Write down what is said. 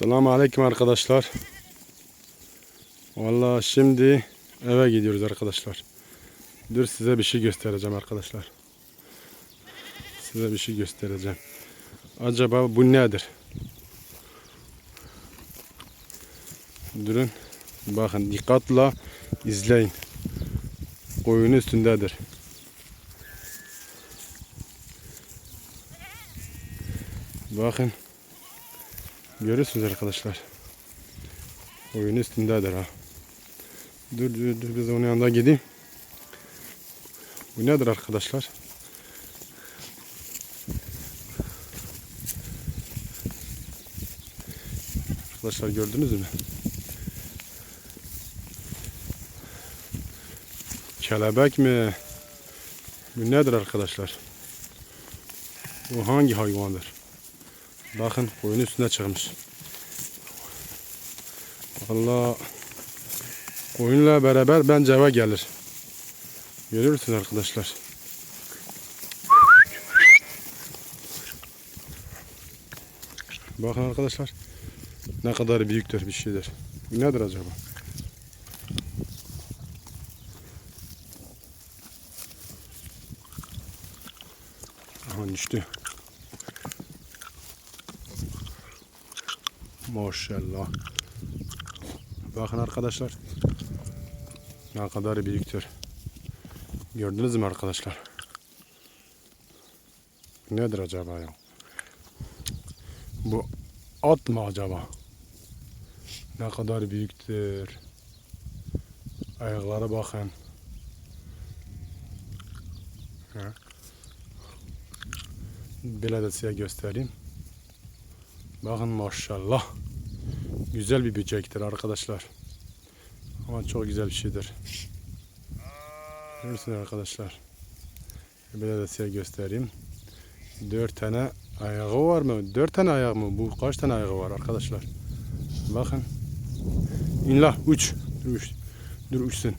Selamun Aleyküm arkadaşlar. Vallahi şimdi eve gidiyoruz arkadaşlar. Dur size bir şey göstereceğim arkadaşlar. Size bir şey göstereceğim. Acaba bu nedir? Durun. Bakın dikkatle izleyin. Koyun üstündedir. Bakın. Görüyorsunuz arkadaşlar. Oyun üstündedir ha. Dur dur dur biz onun yanına gideyim. Bu nedir arkadaşlar? Arkadaşlar gördünüz mü? Kelebek mi? Bu nedir arkadaşlar? Bu hangi hayvandır? Bakın koyun üstüne çıkmış. Valla koyunla beraber bence eve gelir. Görüyorsunuz arkadaşlar. Bakın arkadaşlar. Ne kadar büyüktür bir şeydir. Bu nedir acaba? Aha düştü. Maşallah. Bakın arkadaşlar. Ne kadar büyüktür. Gördünüz mü arkadaşlar? Nedir acaba ya? Bu at mı acaba? Ne kadar büyüktür. Ayaklara bakın. Ha. Böyle de size göstereyim. Bakın maşallah. Güzel bir böcektir arkadaşlar. Ama çok güzel bir şeydir. Görürsünüz arkadaşlar. Böyle de size göstereyim. Dört tane ayağı var mı? Dört tane ayağı mı? Bu kaç tane ayağı var arkadaşlar? Bakın. İnla uç. Dur uç. Dur uçsun.